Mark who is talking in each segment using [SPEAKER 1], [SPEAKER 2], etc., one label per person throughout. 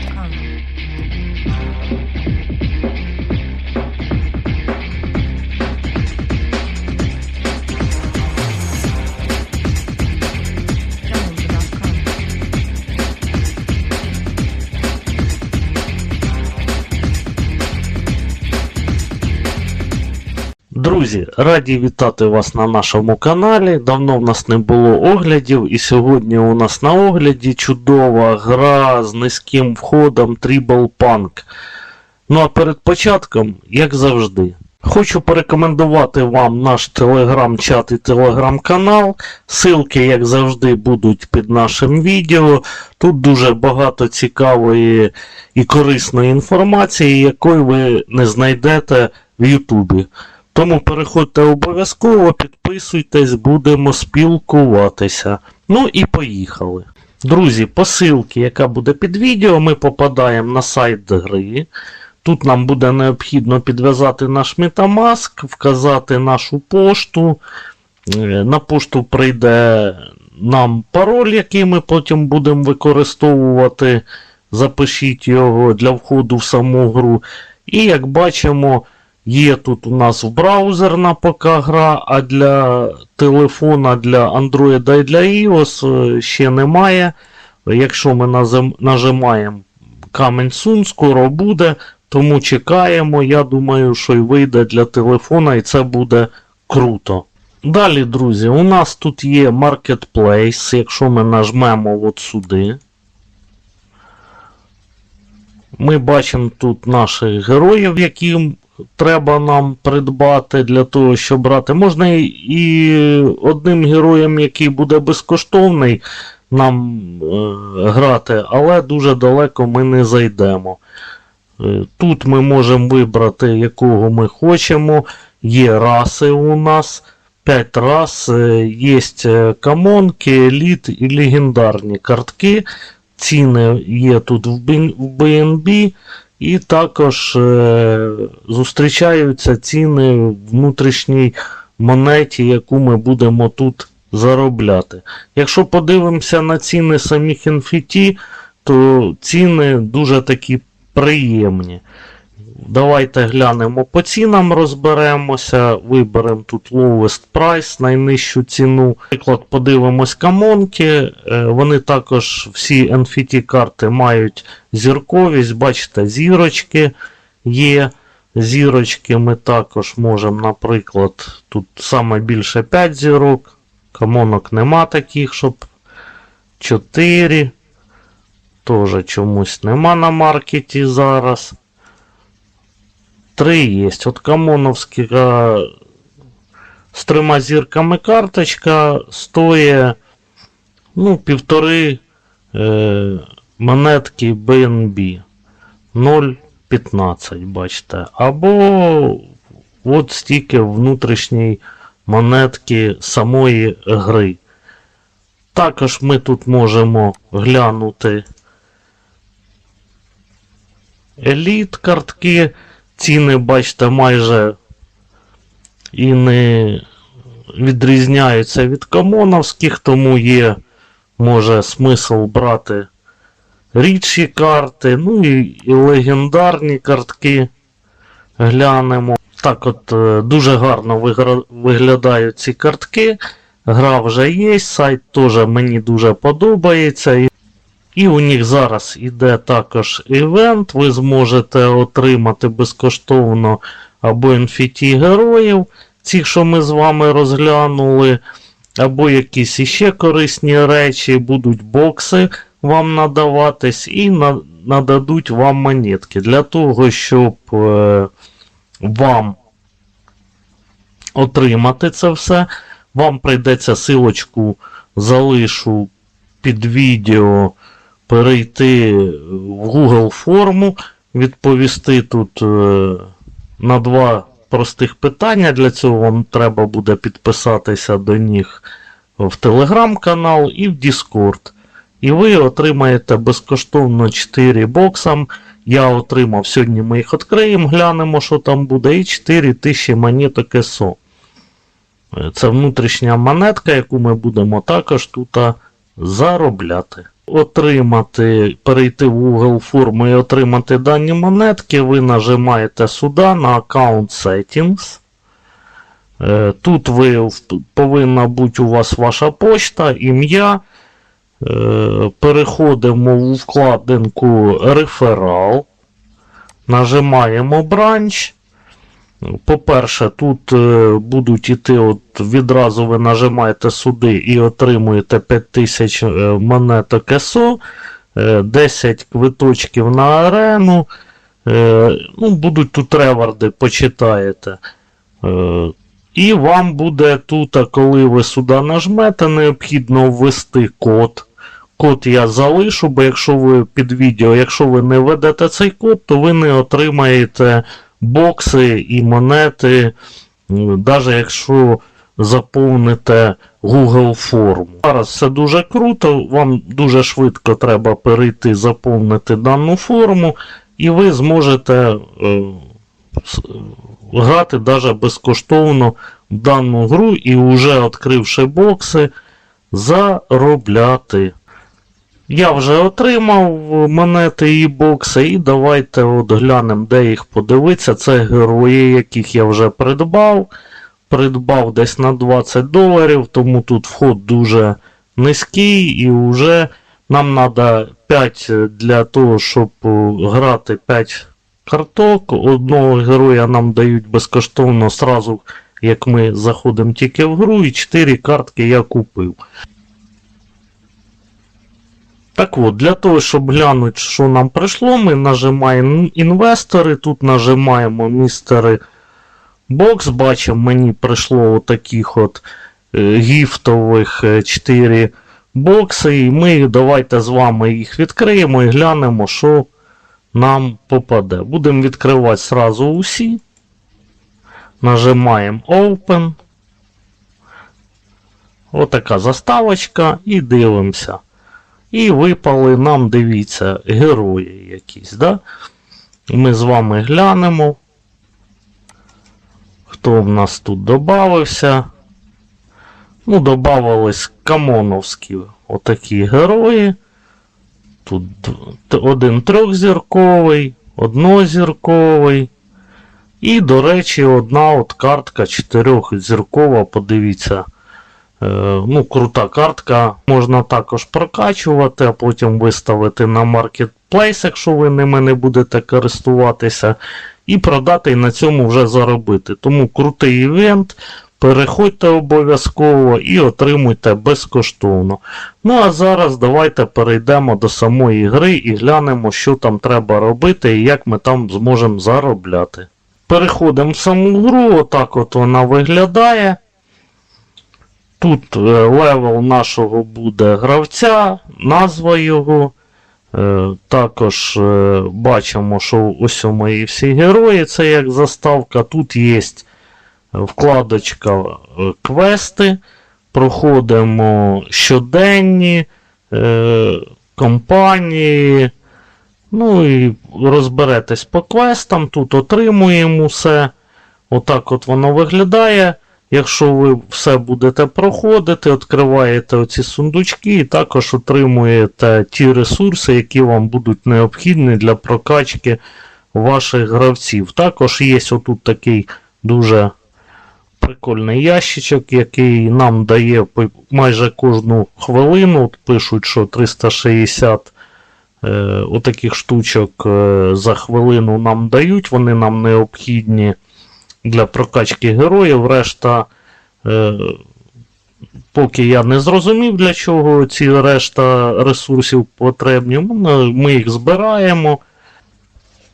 [SPEAKER 1] gmail.com.
[SPEAKER 2] Друзі, раді вітати вас на нашому каналі. Давно в нас не було оглядів, і сьогодні у нас на огляді чудова гра з низьким входом Tribal Punk. Ну а перед початком, як завжди, хочу порекомендувати вам наш телеграм-чат і телеграм-канал. Силки, як завжди, будуть під нашим відео. Тут дуже багато цікавої і корисної інформації, якої ви не знайдете в Ютубі. Тому переходьте обов'язково, підписуйтесь, будемо спілкуватися. Ну і поїхали. Друзі, посилки, яка буде під відео, ми попадаємо на сайт гри. Тут нам буде необхідно підв'язати наш Metamask, вказати нашу пошту. Е, На пошту прийде нам пароль, який ми потім будемо використовувати. Запишіть його для входу в саму гру. І як бачимо, Є тут у нас браузерна поки гра, а для телефона, для Android і для iOS е, ще немає. Якщо ми нажимаємо камінь Soon, скоро буде, тому чекаємо. Я думаю, що й вийде для телефона, і це буде круто. Далі, друзі, у нас тут є Marketplace, якщо ми нажмемо от сюди. Ми бачимо тут наших героїв, яким треба нам придбати для того, щоб брати. Можна і, одним героєм, який буде безкоштовний, нам е, грати, але дуже далеко ми не зайдемо. Е, Тут ми можемо вибрати, якого ми хочемо. Є раси у нас. 5 раз. Є камонки, еліт і легендарні картки. Ціни є тут в BNB. І також е, зустрічаються ціни в внутрішній монеті, яку ми будемо тут заробляти. Якщо подивимося на ціни самих NFT, то ціни дуже такі приємні. Давайте глянемо по цінам, розберемося. Виберемо тут lowest price, найнижчу ціну. Наприклад, подивимось камонки. Е, Вони також всі NFT карти мають зірковість. Бачите, зірочки є. Зірочки ми також можемо, наприклад, тут саме більше 5 зірок. Камонок нема таких, щоб 4. Тоже чомусь нема на маркеті зараз. Три є. От Камоновська з трьома зірками карточка стоїть ну, півтори е, монетки BNB 0,15, бачите. Або от стільки внутрішньої монетки самої гри. Також ми тут можемо глянути еліт картки. Ціни, бачите, майже і не відрізняються від комоновських, тому є, може, смисл брати рідші карти, ну і, і легендарні картки глянемо. Так от е, дуже гарно виглядають ці картки. Гра вже є, сайт теж мені дуже подобається. І у них зараз іде також івент. Ви зможете отримати безкоштовно або NFT героїв, цих, що ми з вами розглянули, або якісь іще корисні речі, будуть бокси вам надаватись, і на, нададуть вам монетки. Для того, щоб е, вам отримати це все, вам прийдеться силочку залишу під відео перейти в Google форму, відповісти тут е, на два простих питання. Для цього вам треба буде підписатися до них в телеграм-канал і в Discord. І ви отримаєте безкоштовно 4 боксам. Я отримав, сьогодні ми їх відкриємо, глянемо, що там буде, і 4000 монеток СО. Це внутрішня монетка, яку ми будемо також тут заробляти. Отримати, перейти в Google форму і отримати дані монетки, ви нажимаєте сюди на Account Settings. Е, Тут ви повинна бути у вас ваша почта, ім'я. Е, Переходимо у вкладинку Реферал. Нажимаємо бранч. По-перше, тут е, будуть іти, от відразу ви нажимаєте сюди і отримуєте 5000 е, монеток ЕСО, е, 10 квиточків на арену. Е, ну, будуть тут реварди, почитаєте. Е, і вам буде тут, коли ви сюди нажмете, необхідно ввести код. Код я залишу, бо якщо ви під відео, якщо ви не введете цей код, то ви не отримаєте бокси і монети, навіть якщо заповните Google форму. Зараз все дуже круто, вам дуже швидко треба перейти, заповнити дану форму, і ви зможете е, грати навіть безкоштовно в дану гру і вже відкривши бокси, заробляти. Я вже отримав монети і бокси, і давайте от глянемо, де їх подивитися. Це герої, яких я вже придбав. Придбав десь на 20 доларів, тому тут вход дуже низький, і вже нам треба 5 для того, щоб е, грати 5 карток. Одного героя нам дають безкоштовно сразу, як ми заходимо тільки в гру, і 4 картки я купив. Так от, для того, щоб глянути, що нам прийшло, ми нажимаємо інвестори, тут нажимаємо містери бокс, бачимо, мені прийшло отаких от е, гіфтових 4 бокси, і ми давайте з вами їх відкриємо і глянемо, що нам попаде. Будемо відкривати сразу усі. Нажимаємо Open. Отака заставочка і дивимося. І випали нам, дивіться, герої якісь, да? Ми з вами глянемо. Хто в нас тут додався? Ну, додавались камоновські отакі герої. Тут один трьохзірковий, однозірковий. І, до речі, одна от картка чотирьохзіркова, подивіться. Е, ну, крута картка. Можна також прокачувати, а потім виставити на Marketplace, якщо ви ними не будете користуватися, і продати і на цьому вже заробити. Тому крутий івент. Переходьте обов'язково і отримуйте безкоштовно. Ну а зараз давайте перейдемо до самої гри і глянемо, що там треба робити і як ми там зможемо заробляти. Переходимо в саму гру, отак от вона виглядає. Тут е, левел нашого буде гравця, назва його. Е, також е, бачимо, що ось у мої всі герої, це як заставка. Тут є вкладочка квести. Проходимо щоденні компанії. Ну і розберетесь по квестам. Тут отримуємо все. Отак от воно виглядає. Якщо ви все будете проходити, відкриваєте оці сундучки і також отримуєте ті ресурси, які вам будуть необхідні для прокачки ваших гравців. Також є отут такий дуже прикольний ящичок, який нам дає майже кожну хвилину. От пишуть, що 360 е, отаких штучок е, за хвилину нам дають, вони нам необхідні для прокачки героїв. Решта, е, поки я не зрозумів, для чого ці решта ресурсів потрібні, ми- їх збираємо.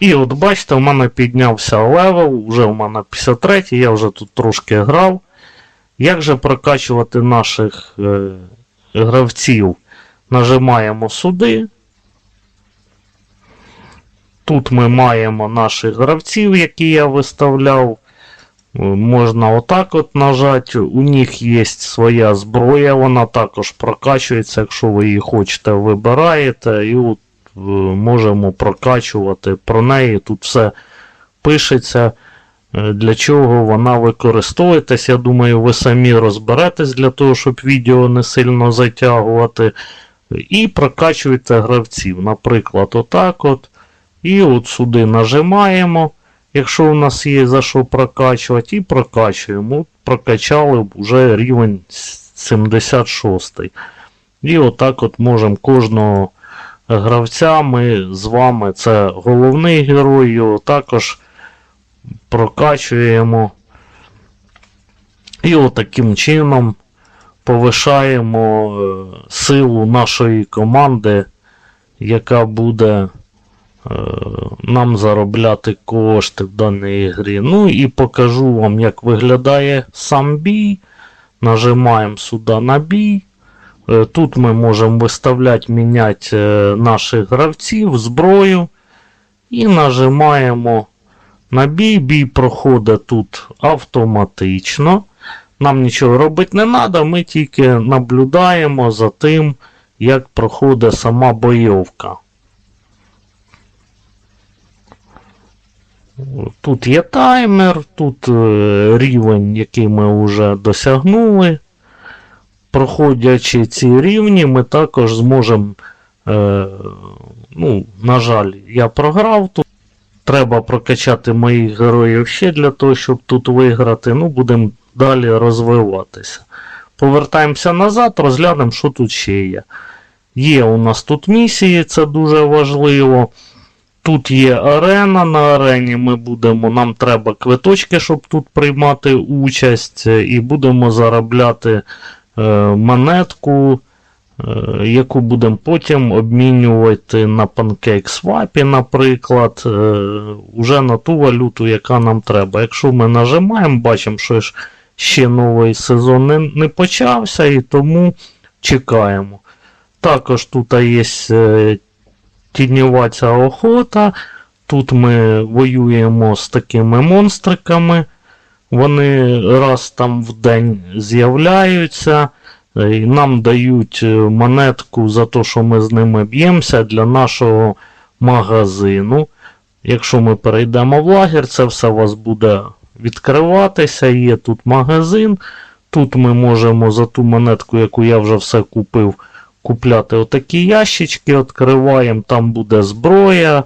[SPEAKER 2] І от бачите, в мене піднявся левел, вже в мене 53, я вже тут трошки грав. Як же прокачувати наших е, гравців? Нажимаємо сюди. Тут ми маємо наших гравців, які я виставляв. Можна отак от нажати. У них є своя зброя, вона також прокачується, якщо ви її хочете, вибираєте. І от е, можемо прокачувати про неї. Тут все пишеться, е, для чого вона використовуєтесь. Я думаю, ви самі розберетесь для того, щоб відео не сильно затягувати. І прокачуєте гравців. Наприклад, отак от. І от сюди нажимаємо, якщо у нас є за що прокачувати, і прокачуємо. Прокачали вже рівень 76. І отак от можемо кожного гравця ми з вами, це головний герой, його також прокачуємо. І отаким чином повишаємо е, силу нашої команди, яка буде нам заробляти кошти в даній грі. Ну і покажу вам, як виглядає сам бій. Нажимаємо сюди на бій. Е, Тут ми можемо виставляти, міняти е, наших гравців, зброю. І нажимаємо на бій. Бій проходить тут автоматично. Нам нічого робити не треба, ми тільки наблюдаємо за тим, як проходить сама бойовка. Тут є таймер, тут е, рівень, який ми вже досягнули. Проходячи ці рівні, ми також зможемо. Е, ну, на жаль, я програв тут. Треба прокачати моїх героїв ще для того, щоб тут виграти. Ну, будемо далі розвиватися. Повертаємося назад, розглянемо, що тут ще є. Є у нас тут місії, це дуже важливо. Тут є арена. На арені ми будемо, нам треба квиточки, щоб тут приймати участь, е, і будемо заробляти е, монетку, е, яку будемо потім обмінювати на PancakeSwap, наприклад, е, уже на ту валюту, яка нам треба. Якщо ми нажимаємо, бачимо, що ще новий сезон не, не почався, і тому чекаємо. Також тут є е, ця охота. Тут ми воюємо з такими монстриками. Вони раз там в день з'являються. е, І нам дають е, монетку за те, що ми з ними б'ємося для нашого магазину. Якщо ми перейдемо в лагер, це все у вас буде відкриватися. Є тут магазин. Тут ми можемо за ту монетку, яку я вже все купив, купляти отакі ящички, відкриваємо, там буде зброя,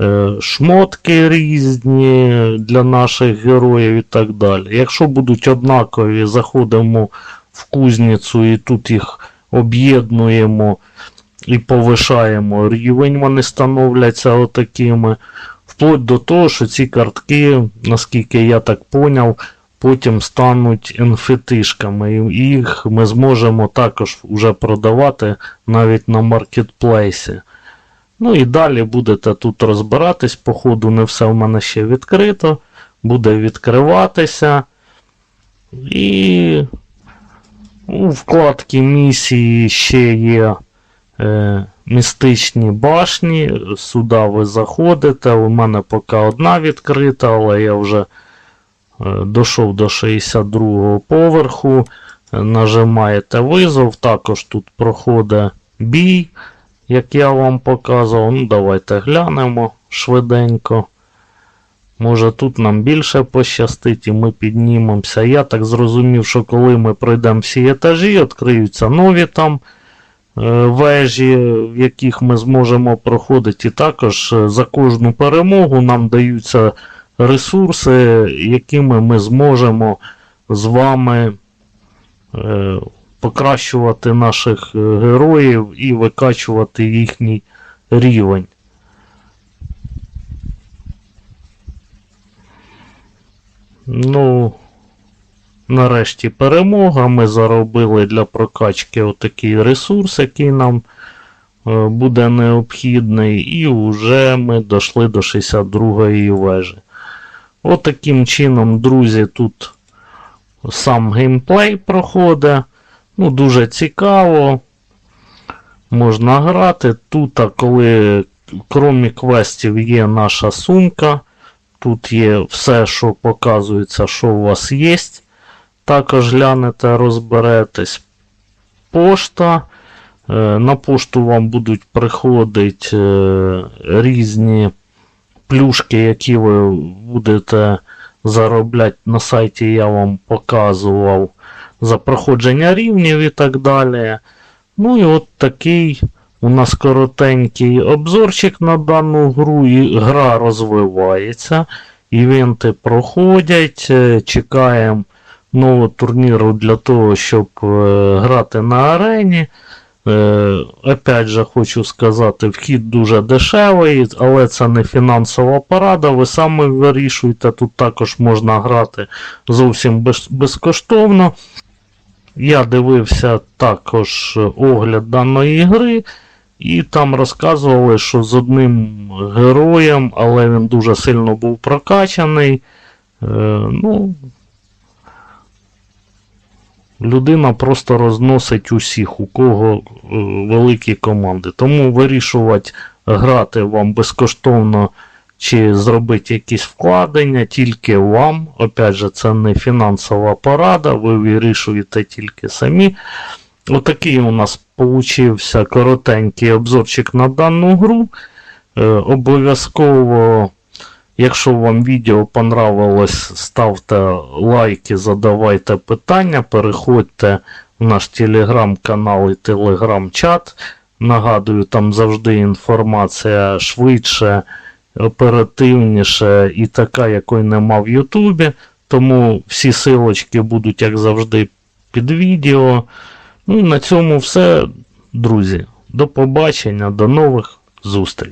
[SPEAKER 2] е, шмотки різні для наших героїв і так далі. Якщо будуть однакові, заходимо в кузницю і тут їх об'єднуємо і повишаємо рівень, вони становляться отакими. Вплоть до того, що ці картки, наскільки я так поняв, потім стануть енфетишками, і їх ми зможемо також вже продавати навіть на маркетплейсі. Ну і далі будете тут розбиратись, походу не все в мене ще відкрито, буде відкриватися. І у вкладці місії ще є е, містичні башні. Сюди ви заходите. У мене поки одна відкрита, але я вже дійшов до 62 поверху. Нажимаєте визов, також тут проходить бій, як я вам показував. Ну, давайте глянемо швиденько. Може тут нам більше пощастить і ми піднімемося. Я так зрозумів, що коли ми пройдемо всі етажі, відкриються нові там е, вежі, в яких ми зможемо проходити. І також е, за кожну перемогу нам даються ресурси, якими ми зможемо з вами е, покращувати наших е, героїв і викачувати їхній рівень. Ну, нарешті перемога. Ми заробили для прокачки отакий ресурс, який нам е, буде необхідний. І вже ми дійшли до 62-ї вежі. Отаким чином, друзі, тут сам геймплей проходить. Ну, дуже цікаво. Можна грати. Тут, коли, крім квестів, є наша сумка. Тут є все, що показується, що у вас є. Також глянете, розберетесь. Пошта. Е, На пошту вам будуть приходити е, різні плюшки, які ви будете заробляти на сайті, я вам показував за проходження рівнів і так далі. Ну і от такий у нас коротенький обзорчик на дану гру. І гра розвивається, івенти проходять, е, чекаємо нового турніру для того, щоб е, грати на арені. Е, опять же, хочу сказати, вхід дуже дешевий, але це не фінансова порада. Ви самі вирішуєте. Тут також можна грати зовсім безкоштовно. Я дивився також огляд даної гри, і там розказували, що з одним героєм, але він дуже сильно був прокачаний. Е, ну, людина просто розносить усіх, у кого е, великі команди. Тому вирішувати, грати вам безкоштовно чи зробити якісь вкладення тільки вам. Опять же, це не фінансова порада, ви вирішуєте тільки самі. Отакий у нас получився коротенький обзорчик на дану гру. Е, обов'язково, якщо вам відео понравилось, ставте лайки, задавайте питання, переходьте в наш телеграм-канал і телеграм-чат. Нагадую, там завжди інформація швидше, оперативніше і така, якої нема в Ютубі. Тому всі силочки будуть, як завжди, під відео. Ну на цьому все, друзі. До побачення, до нових зустрічей.